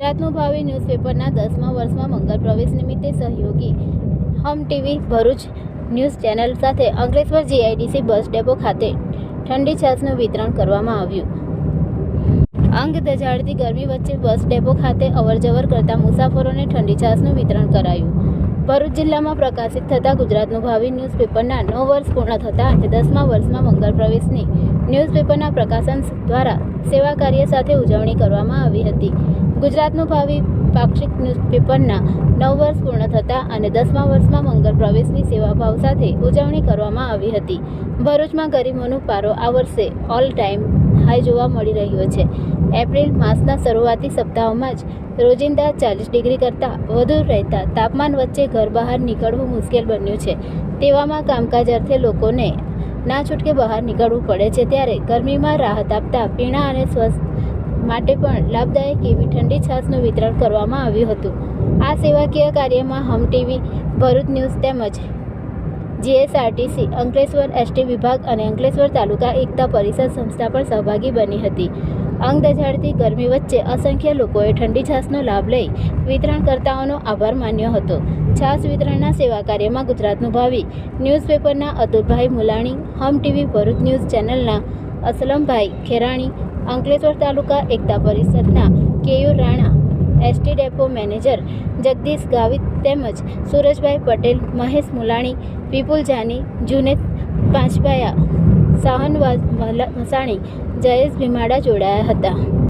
ગુજરાતનું ભાવિ ન્યૂઝપેપરના દસમા વર્ષમાં મંગળ પ્રવેશ નિમિત્તે સહયોગી Hum TV Bharuch news channel સાથે અંકલેશ્વર જીઆઈડીસી બસ ડેપો ખાતે ઠંડી છાસનું વિતરણ કરવામાં આવ્યું. અંગ દજાડતી ગરમી વચ્ચે બસ ડેપો ખાતે અવરજવર કરતા મુસાફરોને ઠંડી છાસનું વિતરણ કરાયું. ભરૂચ જિલ્લામાં પ્રકાશિત થતા ગુજરાતનું ભાવિ ન્યૂઝપેપરના નવ વર્ષ પૂર્ણ થતા અને દસમા વર્ષમાં મંગળ પ્રવેશની ન્યૂઝપેપરના પ્રકાશન દ્વારા સેવા કાર્ય સાથે ઉજવણી કરવામાં આવી હતી. ગુજરાતનું ભાવિ પાક્ષિક ન્યૂઝપેપરના નવ વર્ષ પૂર્ણ થતા અને દસમા વર્ષમાં મંગળ પ્રવેશની સેવાભાવ સાથે ઉજવણી કરવામાં આવી હતી. ભરૂચમાં ગરીબોનું પારો આ વર્ષે ઓલ ટાઈમ હાઈ જોવા મળી રહ્યો છે. એપ્રિલ માસના શરૂઆતી સપ્તાહોમાં જ રોજિંદા ચાલીસ ડિગ્રી કરતાં વધુ રહેતા તાપમાન વચ્ચે ઘર બહાર નીકળવું મુશ્કેલ બન્યું છે. તેવામાં કામકાજ અર્થે લોકોને ના છૂટકે બહાર નીકળવું પડે છે ત્યારે ગરમીમાં રાહત આપતા પીણા અને સ્વસ્થ માટે પણ લાભદાયક એવી ઠંડી છાશનું વિતરણ કરવામાં આવ્યું હતું. આ સેવાકીય કાર્યમાં હમ ટીવી, ભરૂચ ન્યૂઝ તેમજ જીએસઆરટીસી, અંકલેશ્વર એસટી વિભાગ અને અંકલેશ્વર તાલુકા એકતા પરિષદ સંસ્થા પણ સહભાગી બની હતી. અંગ દજાડતી ગરમી વચ્ચે અસંખ્ય લોકોએ ઠંડી છાસનો લાભ લઈ વિતરણકર્તાઓનો આભાર માન્યો હતો. છાસ વિતરણના સેવા કાર્યમાં ગુજરાતનું ભાવિ. ન્યૂઝપેપરના અતુલભાઈ મુલાણી, હમ ટીવી ભરૂચ ન્યૂઝ ચેનલના અસલમભાઈ ખેરાણી, અંકલેશ્વર તાલુકા એકતા પરિષદના KU Rana ST depot manager Jagdish Gavit તેમજ સુરજભાઈ પટેલ, મહેશ મુલાણી, વિપુલ જાની, જુનેદ પાંચભાયા સાહનવાજ મસાણી જયેશ ભીમાડા જોડાયા હતા.